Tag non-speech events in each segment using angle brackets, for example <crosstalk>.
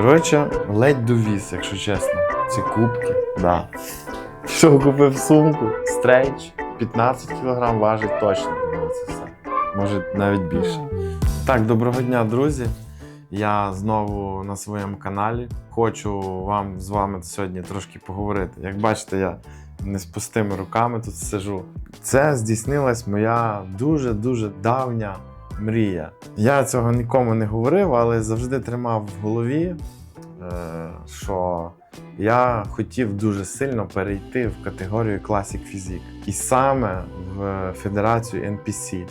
Коротше, ледь довіз, якщо чесно. Ці кубки. Да. Що купив сумку, стрейч, 15 кг важить точно. Це все. Може навіть більше. Так, доброго дня, друзі. Я знову на своєму каналі. Хочу вам з вами сьогодні трошки поговорити. Як бачите, я не з пустими руками тут сижу. Це здійснилась моя дуже-дуже давня мрія. Я цього нікому не говорив, але завжди тримав в голові, е, що я хотів дуже сильно перейти в категорію Classic Physique. І саме в федерацію NPC.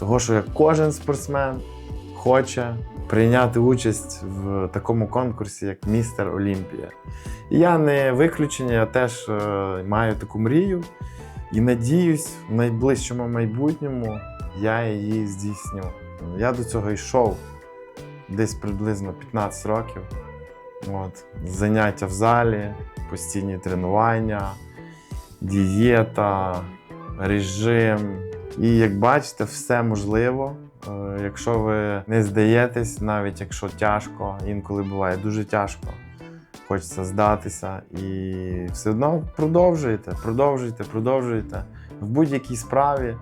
Того, що як кожен спортсмен хоче прийняти участь в такому конкурсі, як Містер Олімпія. Я не виключення, я теж е, маю таку мрію і надіюсь, в найближчому майбутньому я її здійсню. Я до цього йшов десь приблизно 15 років. От, заняття в залі, постійні тренування, дієта, режим. І як бачите, все можливо. Е, Якщо ви не здаєтесь, навіть якщо тяжко, інколи буває дуже тяжко, хочеться здатися, і все одно продовжуєте, продовжуйте, продовжуйте в будь-якій справі,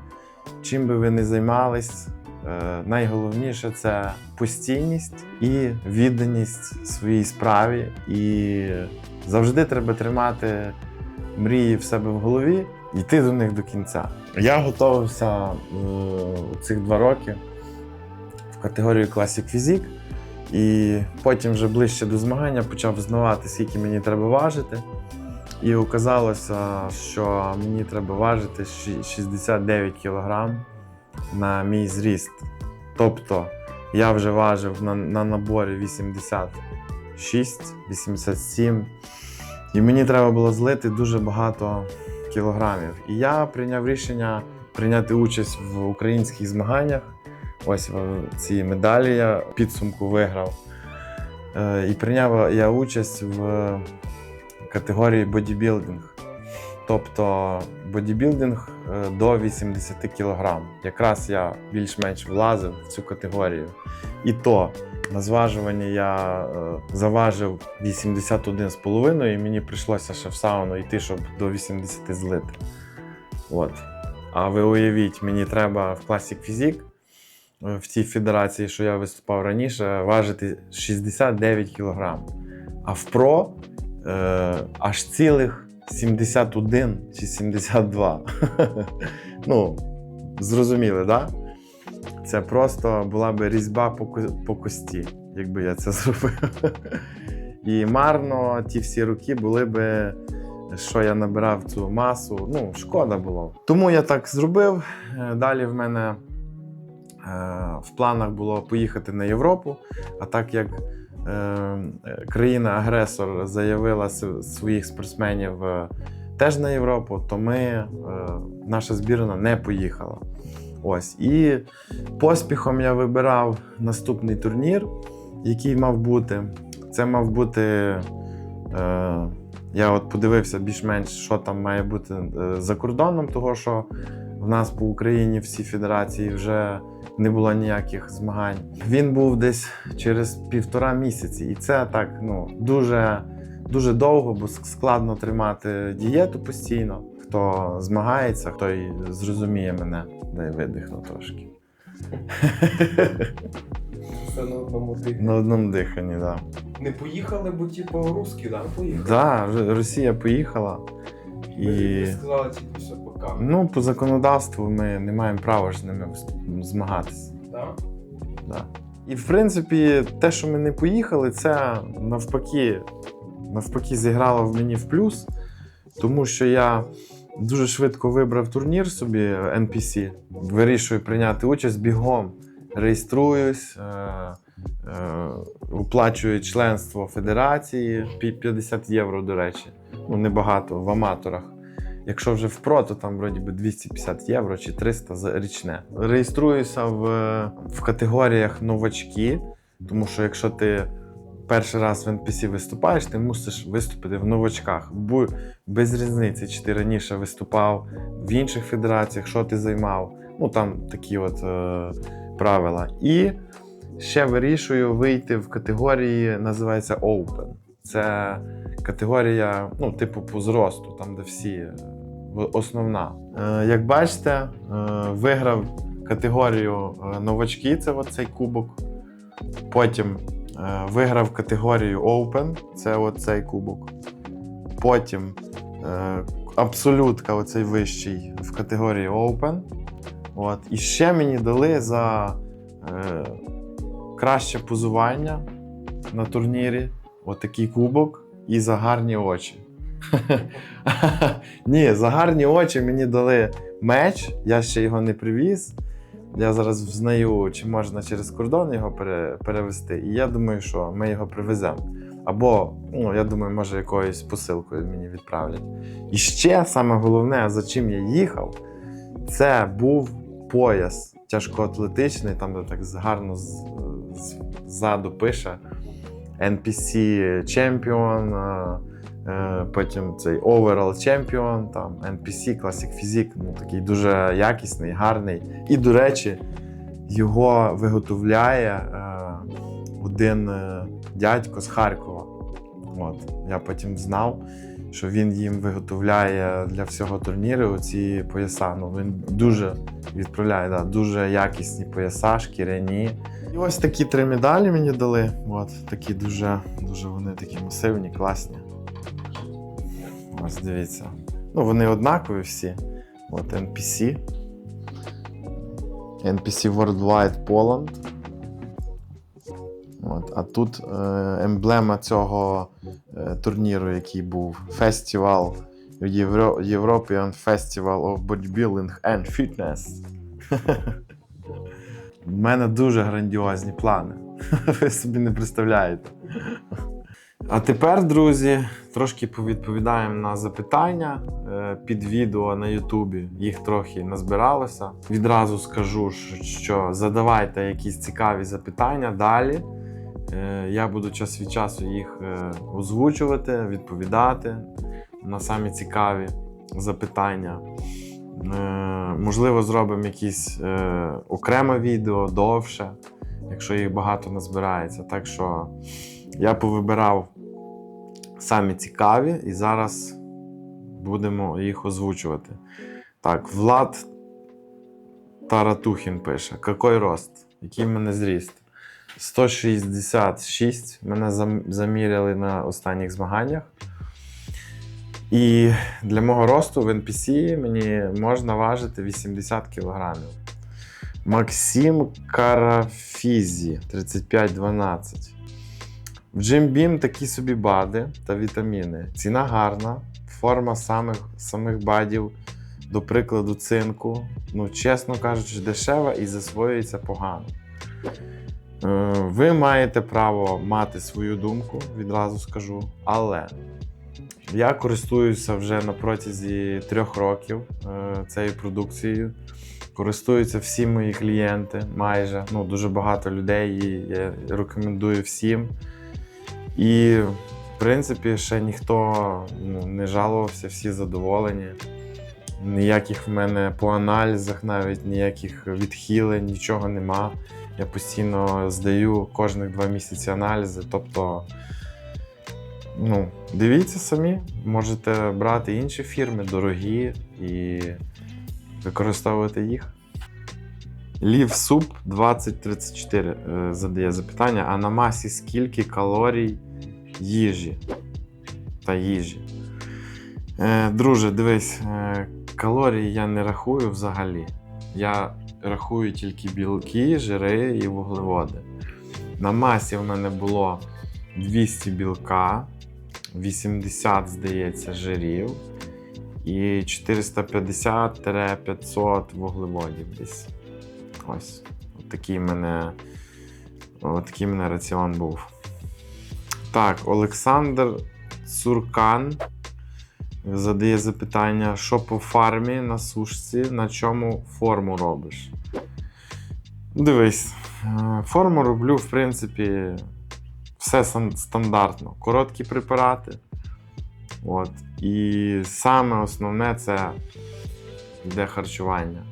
чим би ви не займались. е, Найголовніше це постійність і відданість своїй справі. І завжди треба тримати мрії в себе в голові йти до них до кінця. Я готувався е, цих два роки в категорію Classic Physique. І потім вже ближче до змагання почав знавати, скільки мені треба важити. І оказалося, що мені треба важити 69 кг на мій зріст. Тобто я вже важив на, на наборі 86, 87. І мені треба було злити дуже багато кілограмів. І я прийняв рішення прийняти участь в українських змаганнях. Ось ці медалі я підсумку виграв. Е, І прийняв я участь в категорії бодібілдинг. Тобто бодібілдинг е, до 80 кг. Якраз я більш-менш влазив в цю категорію. І то на зважуванні я е, заважив 81,5 і мені прийшлося ще в сауну йти, щоб до 80 злити. От. А ви уявіть, мені треба в Classic Physique е, в цій федерації, що я виступав раніше, важити 69 кг. А в ПРО е, аж цілих 71 чи 72. <laughs> ну, зрозуміли? Да? Це просто була би різьба по, по кості, якби я це <laughs> зробив. І марно ті всі роки були би, що я набирав цю масу. Ну, шкода було. Тому я так зробив. Е, Далі в мене е, в планах було поїхати на Європу. А так як країна-агресор заявила своїх спортсменів е, теж на Європу, то ми, е, наша збірна не поїхала. Ось. І поспіхом я вибирав наступний турнір, який мав бути. Це мав бути. Е, я от подивився більш-менш, що там має бути е, за кордоном, того що в нас по Україні всі федерації вже не було ніяких змагань. Він був десь через півтора місяці, і це так ну дуже, дуже довго, бо складно тримати дієту постійно. Хто змагається, той зрозуміє мене, дай видихну трошки. Все на одному диханні. На одному диханні, так. Да. Не поїхали, бо типу русські, да? Поїхали. Да, Росія поїхала. І сказали, типу, все пока. ну, по законодавству ми не маємо права ж з ними змагатися. Да? Да. І в принципі, те, що ми не поїхали, це навпаки, навпаки зіграло в мені в плюс, тому що я дуже швидко вибрав турнір собі NPC, вирішую прийняти участь бігом. Реєструюсь, е, е, оплачую членство федерації 50 євро, до речі. Ну, небагато в аматорах. Якщо вже в ПРО, то там вроді би 250 євро чи 300 за річне. Реєструюся в, в категоріях новачки, тому що якщо ти перший раз в NPC виступаєш, ти мусиш виступити в новачках. Без різниці, чи ти раніше виступав в інших федераціях, що ти займав. Ну там такі от е, правила. І ще вирішую вийти в категорії, називається Open. Це категорія, ну, типу, по зросту, там, де всі е, основна. Е, як бачите, е, виграв категорію новачки, це оцей кубок. Потім виграв категорію Open, це оцей кубок. Потім абсолютка, оцей вищий в категорії Open. От. І ще мені дали за е, краще позування на турнірі отакий кубок і за гарні очі. <laughs> Ні, за гарні очі мені дали меч, я ще його не привіз. Я зараз взнаю, чи можна через кордон його перевезти. І я думаю, що ми його привеземо. Або, ну, я думаю, може, якоюсь посилкою мені відправлять. І ще саме головне, за чим я їхав, це був пояс тяжкоатлетичний, там де так гарно ззаду пише NPC Champion, е, потім цей Overall Champion, там NPC Classic Physique, ну такий дуже якісний, гарний. І, до речі, його виготовляє е, один е, дядько з Харкова. От. Я потім знав, що він їм виготовляє для всього турніру ці пояса. Ну, він дуже відправляє, да, дуже якісні пояса, шкіряні. І ось такі три медалі мені дали. От, такі дуже, дуже вони такі масивні, класні. Ось дивіться. Ну, вони однакові всі. От NPC. NPC Worldwide Poland. От, а тут е, емблема цього е, турніру, який був Festival Євро, European Festival of Bodybuilding and Fitness. <laughs> У мене дуже грандіозні плани. <laughs> Ви собі не представляєте. А тепер, друзі, трошки повідповідаємо на запитання е, під відео на Ютубі. Їх трохи назбиралося. Відразу скажу, що задавайте якісь цікаві запитання далі. Е, Я буду час від часу їх е, озвучувати, відповідати на самі цікаві запитання. Е, Можливо, зробимо якісь окреме відео довше, якщо їх багато назбирається. Так що я повибирав самі цікаві і зараз будемо їх озвучувати. Так, Влад Таратухін пише: Какой рост? Який в мене зріст? 166 мене заміряли на останніх змаганнях. І для мого росту в NPC мені можна важити 80 кг. Максим Карафізі 3512. В Beam такі собі бади та вітаміни. Ціна гарна, форма самих, самих бадів, до прикладу, цинку. Ну, чесно кажучи, дешева і засвоюється погано. Е, Ви маєте право мати свою думку, відразу скажу, але я користуюся вже на протязі трьох років е, цією продукцією. Користуються всі мої клієнти, майже ну, дуже багато людей, і я рекомендую всім. І, в принципі, ще ніхто ну, не жалувався, всі задоволені. Ніяких в мене по аналізах, навіть ніяких відхилень, нічого нема. Я постійно здаю кожних два місяці аналізи. Тобто, ну, дивіться самі, можете брати інші фірми, дорогі, і використовувати їх. Лів суп 2034 е, задає запитання: а на масі скільки калорій їжі та їжі? Е, друже, дивись, е, калорії я не рахую взагалі. Я рахую тільки білки, жири і вуглеводи. На масі в мене було 200 білка, 80, здається, жирів і 450-500 вуглеводів десь. Ось. От такий в мене, такий мене раціон був. Так, Олександр Цуркан задає запитання, що по фармі на сушці, на чому форму робиш? Дивись, е, форму роблю, в принципі, все стандартно. Короткі препарати. От. І саме основне це йде харчування.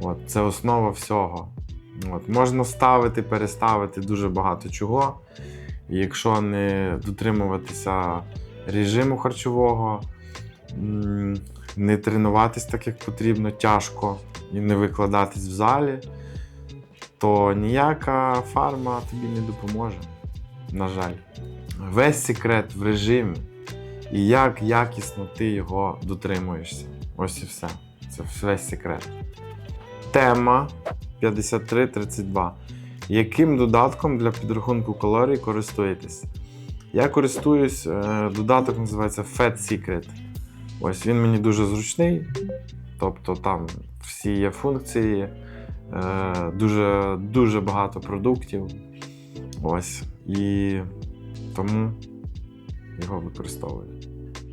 От. Це основа всього. От. Можна ставити, переставити дуже багато чого. І якщо не дотримуватися режиму харчового, не тренуватись так, як потрібно, тяжко і не викладатись в залі, то ніяка фарма тобі не допоможе. На жаль. Весь секрет в режимі і як якісно ти його дотримуєшся. Ось і все. Це весь секрет. Тема 5332. Яким додатком для підрахунку калорій користуєтесь? Я користуюсь, е, додаток називається Fat Secret. Ось він мені дуже зручний. Тобто там всі є функції, е, дуже, дуже багато продуктів. Ось. І тому його використовую.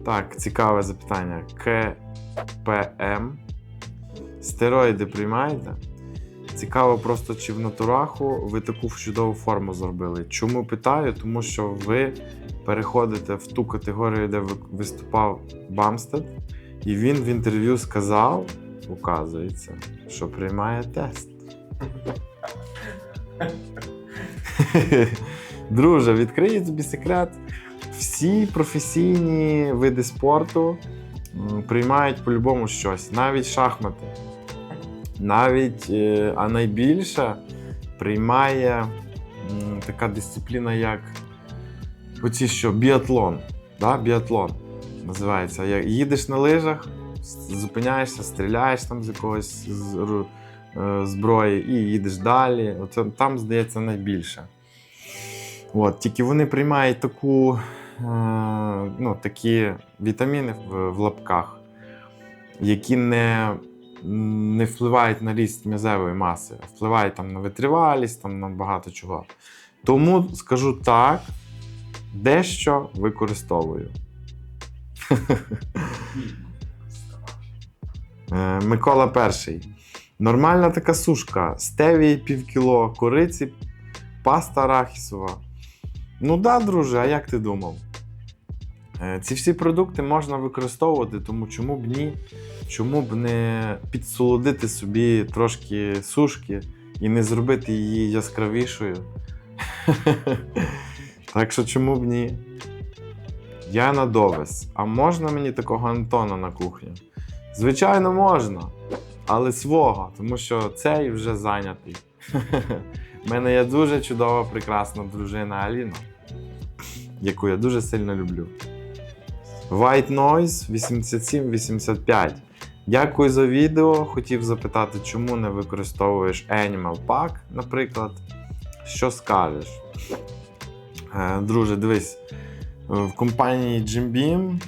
Так, цікаве запитання. КПМ. Стероїди приймаєте? Цікаво просто, чи в натураху ви таку чудову форму зробили. Чому питаю? Тому що ви переходите в ту категорію, де виступав Бамстед, і він в інтерв'ю сказав, указується, що приймає тест. <laughs> Друже, відкрию тобі секрет. Всі професійні види спорту приймають по-любому щось, навіть шахмати. Навіть, е, а найбільше приймає така дисципліна, як оці що, біатлон. Да? Біатлон називається. Як їдеш на лижах, зупиняєшся, стріляєш там з якогось з- е, зброї і їдеш далі. Оце, там, здається, найбільше. От, тільки вони приймають таку, е, ну, такі вітаміни в, в лапках, які не, не впливають на ріст м'язевої маси, впливають там, на витривалість, там, на багато чого. Тому скажу так, дещо використовую. Е, Микола перший. Нормальна така сушка. Стевії півкіло, кориці, паста арахісова. Ну да, друже, а як ти думав? Е, Ці всі продукти можна використовувати, тому чому б ні? Чому б не підсолодити собі трошки сушки і не зробити її яскравішою? <laughs> Так що чому б ні? Я на довес. А можна мені такого Антона на кухню? Звичайно, можна, але свого, тому що цей вже зайнятий. <laughs> У мене є дуже чудова, прекрасна дружина Аліна, яку я дуже сильно люблю. White Noise 8785. Дякую за відео. Хотів запитати, чому не використовуєш Animal Pack, наприклад. Що скажеш? Е, Друже, дивись, в компанії Jim Beam,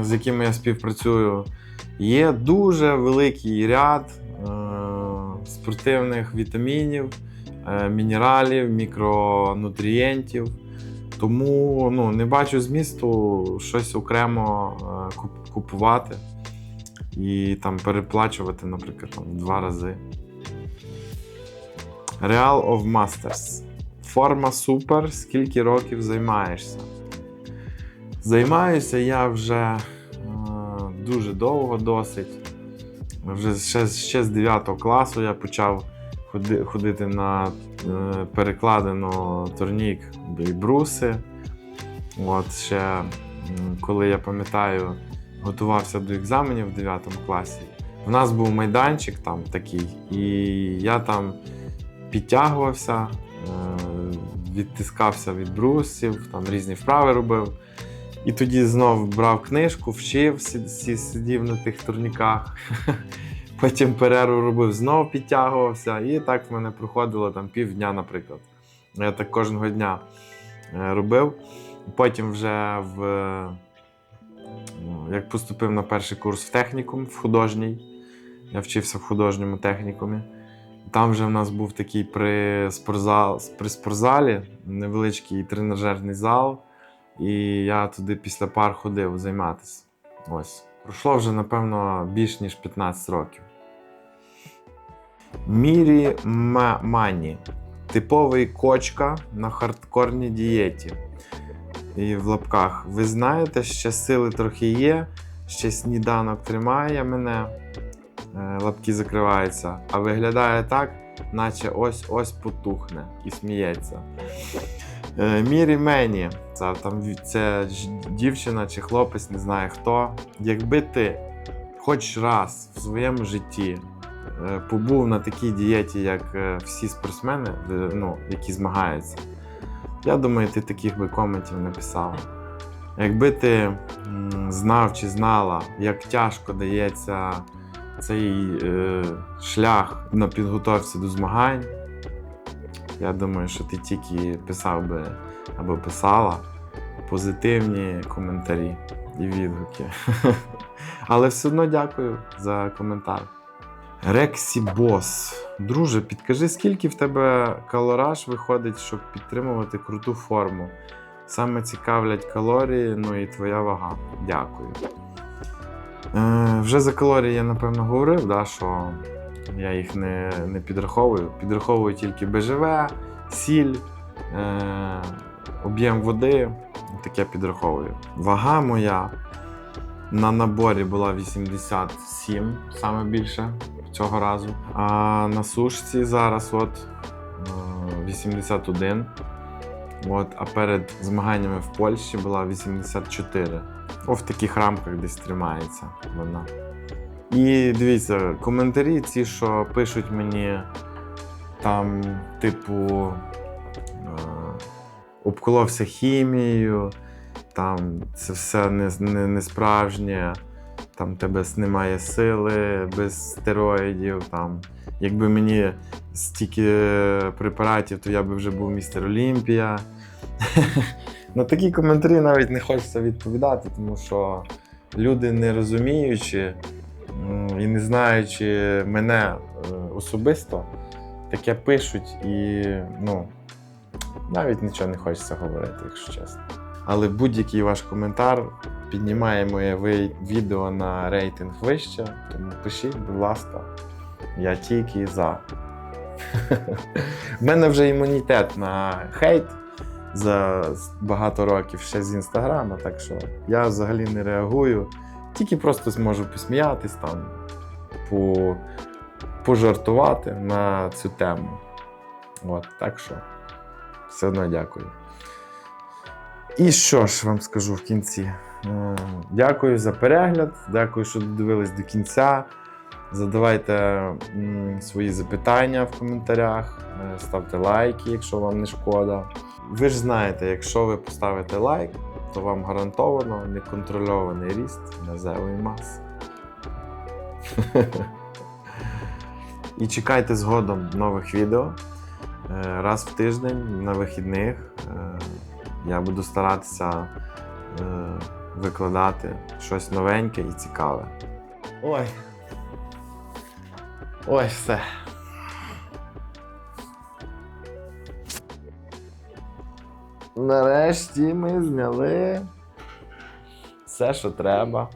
е, з якими я співпрацюю, є дуже великий ряд е, спортивних вітамінів, мінералів, мікронутрієнтів. Тому ну, не бачу змісту щось окремо купувати і там переплачувати, наприклад, там, два рази. Real of Masters. Форма супер. Скільки років займаєшся? Займаюся я вже е, дуже довго, досить. Вже ще, ще з 9 класу я почав ходи- ходити на е, перекладено турнік і бруси. От ще коли я пам'ятаю, готувався до екзаменів в 9 класі. У нас був майданчик там такий, і я там підтягувався, е, відтискався від брусів, там різні вправи робив. І тоді знов брав книжку, вчив, сидів на тих турніках. <laughs> Потім перерву робив, знов підтягувався. І так в мене проходило там півдня, наприклад. Я так кожного дня е, робив. Потім вже в, ну, як поступив на перший курс в технікум, в художній. Я вчився в художньому технікумі. Там вже в нас був такий при, спортзал, при спортзалі невеличкий тренажерний зал. І я туди після пар ходив займатися. Ось. Пройшло вже, напевно, більш ніж 15 років. Мірі Мані. Типовий кочка на хардкорній дієті. І в лапках. Ви знаєте, ще сили трохи є, ще сніданок тримає мене, лапки закриваються. А виглядає так, наче ось-ось потухне і сміється. Е, Мірі Мені, це, там, це дівчина чи хлопець, не знаю хто. Якби ти хоч раз в своєму житті е, побув на такій дієті, як е, всі спортсмени, ну, які змагаються, я думаю, ти таких би коментів не писав. Якби ти знав чи знала, як тяжко дається цей е, шлях на підготовці до змагань, я думаю, що ти тільки писав би або писала позитивні коментарі і відгуки. <laughs> Але все одно дякую за коментар. Рексі Бос. Друже, підкажи, скільки в тебе калораж виходить, щоб підтримувати круту форму? Саме цікавлять калорії, ну і твоя вага. Дякую. Е, вже за калорії я напевно говорив, да, що я їх не, не підраховую. Підраховую тільки БЖВ, сіль, е, об'єм води. Таке підраховую. Вага моя на наборі була 87, саме більше цього разу. А на сушці зараз от е, 81. От, а перед змаганнями в Польщі була 84. О, в таких рамках десь тримається вона. І дивіться, коментарі ці, що пишуть мені там, типу, е, обколовся хімією, там це все не, не, не справжнє, там тебе немає сили без стероїдів. Там. Якби мені стільки препаратів, то я би вже був містер Олімпія. <laughs> На такі коментарі навіть не хочеться відповідати, тому що люди не розуміючи і не знаючи мене е, особисто, таке пишуть і ну, навіть нічого не хочеться говорити, якщо чесно. Але будь-який ваш коментар піднімає моє відео на рейтинг вище, тому пишіть, будь ласка, я тільки за. <laughs> У мене вже імунітет на хейт за багато років ще з інстаграма, так що я взагалі не реагую. Тільки просто зможу посміятись там, по, пожартувати на цю тему. От, так що все одно дякую. І що ж вам скажу в кінці? Е, Дякую за перегляд, дякую, що додивились до кінця. Задавайте свої запитання в коментарях, е, ставте лайки, якщо вам не шкода. Ви ж знаєте, якщо ви поставите лайк, то вам гарантовано неконтрольований ріст м'язевої маси. І чекайте згодом нових відео. Е, Раз в тиждень на вихідних я буду старатися викладати щось новеньке і цікаве. Ой. Ой, все. Нарешті ми зняли все, що треба.